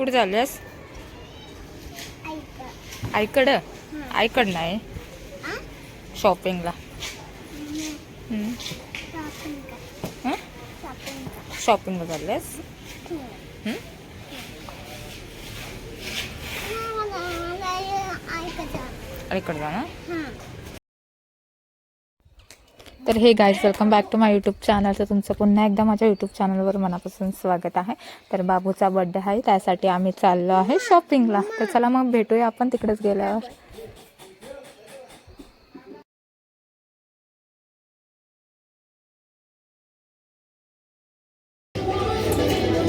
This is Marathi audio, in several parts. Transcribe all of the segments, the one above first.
कुठे चालल्यास? आईकडं. आईकड? नाही. शॉपिंगला? शॉपिंगला. चालल्यास? आईकडं जा ना तर हे guys welcome back to my YouTube channel तर तुमचं पुन्हा एकदा माझ्या यूट्यूब चॅनलवर मनापासून स्वागत आहे. तर बाबूचा बड्डे आहे त्यासाठी आम्ही चाललो आहे शॉपिंगला तर चला मग भेटूया आपण तिकडेच गेल्यावर.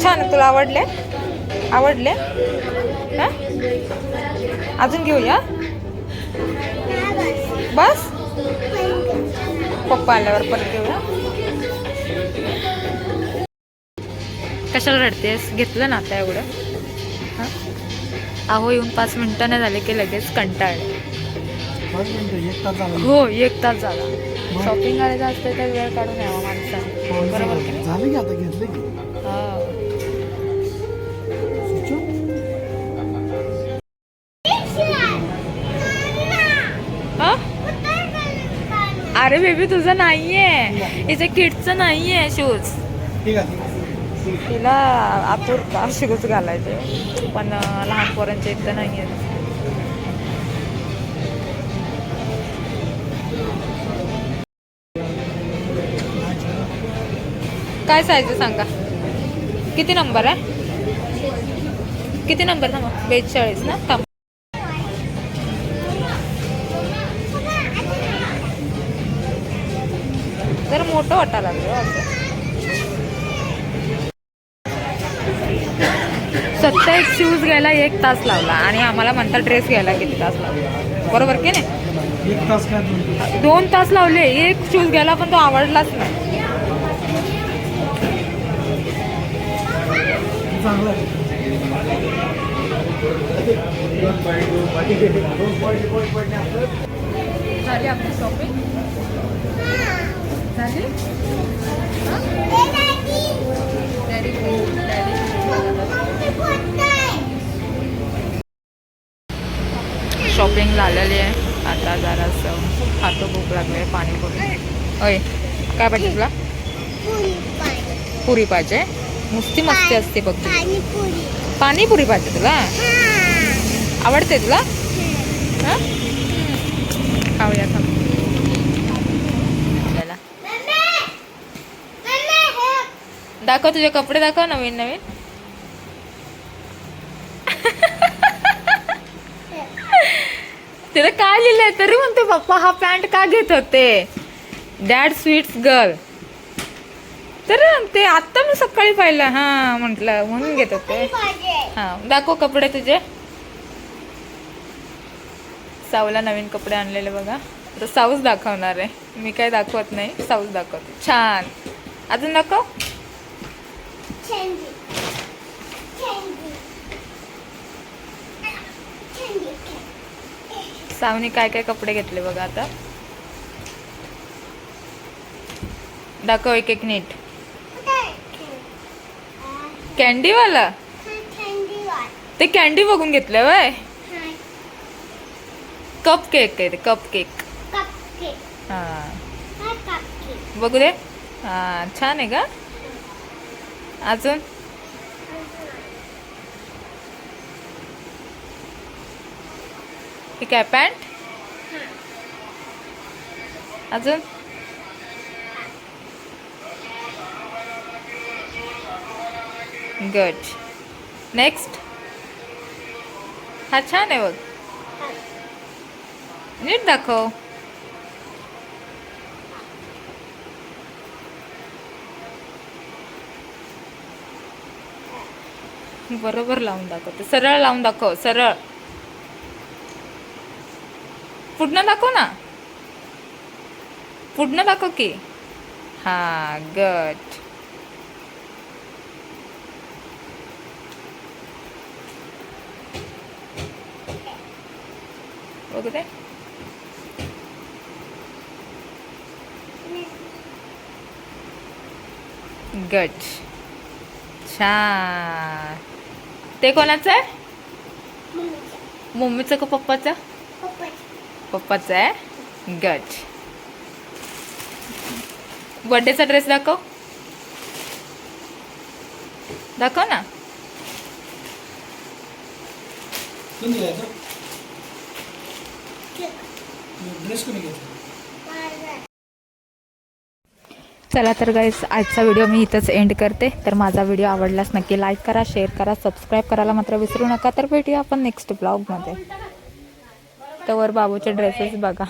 छान तुला आवडले? आवडले? अजून घेऊया? बस? पप्पा आल्यावर परत घेऊया कशाला रडतेस? घेतलं ना आता एवढं? हं? अहो येऊन पाच मिनिटं नाही झाले की लगेच कंटाळले हो एक तास झाला. शॉपिंग करायचं असते तर वेळ काढून यावा माणसाने. बरोबर अरे बेबी तुझं नाहीये. इथे किडचं नाहीये शूज तिला आतुर शूज घालायचे. पण लहान पोरांचे इथं नाहीये काय साईज सांगा? किती नंबर आहे? किती नंबर थांबा. बेचाळीस ना? थांब. मोठं वाटायला लागलं. असं सत्तावीस शूज घ्यायला एक तास लावला आणि आम्हाला म्हणता ड्रेस घ्यायला किती तास लावला. बरोबर की नाही? एक तास काय दोन तास? लावले एक शूज घ्यायला पण तो आवडलाच नाही. झाली आपली शॉपिंग शॉपिंग झालेली आहे. आता जरासं खातो भूक लागली आहे पाणीपुरी होय काय पाहिजे तुला? पुरी पाहिजे. नुसती मस्ती असते बघ. पाणीपुरी. पाहिजे तुला? आवडते तुला? हा? दाखव तुझे कपडे दाखव नवीन नवीन. तिला काय लिहिलंय? तरी म्हणते पप्पा हा पॅन्ट का घेत होते? डॅड स्वीट्स गर्ल तरी म्हणते आता मी सकाळी पाहिलं. हा म्हंटल म्हणून घेत होते. हा दाखव कपडे तुझे. साऊला नवीन कपडे आणलेले बघा. तर साऊच दाखवणार आहे. मी काय दाखवत नाही साऊच दाखवते. छान. अजून दाखव सावनी काय काय कपडे घेतले बघा आता. दाखव एक एक नीट. कॅन्डीवाला? ते कॅन्डी बघून घेतलं वय. कप केक आहे ते कप केक. हा. बघू दे. हा छान आहे का? अजून? ठीक आहे पॅन्ट? अजून? गुड नेक्स्ट हा छान आहे बघ. नीट दाखव. बरोबर लावून दाखवते सरळ लावून दाखव सरळ. पुढनं दाखव ना. पुढनं दाखव की. हा गट. वगैरे गट. छान. ते कोणाचं आहे? मम्मीचं का पप्पाचं? पप्पाचं आहे? गट बर्थडेचा ड्रेस दाखव. दाखव ना. ड्रेस कोणी घ्यायचा? चला तर गाईस आजचा व्हिडिओ मी इथंच एंड करते. तर माझा व्हिडिओ आवडलाच नक्की लाईक करा शेअर करा सबस्क्राईब करायला मात्र विसरू नका. तर भेटूया आपण नेक्स्ट ब्लॉगमध्ये तर बाबूचे ड्रेसेस बघा.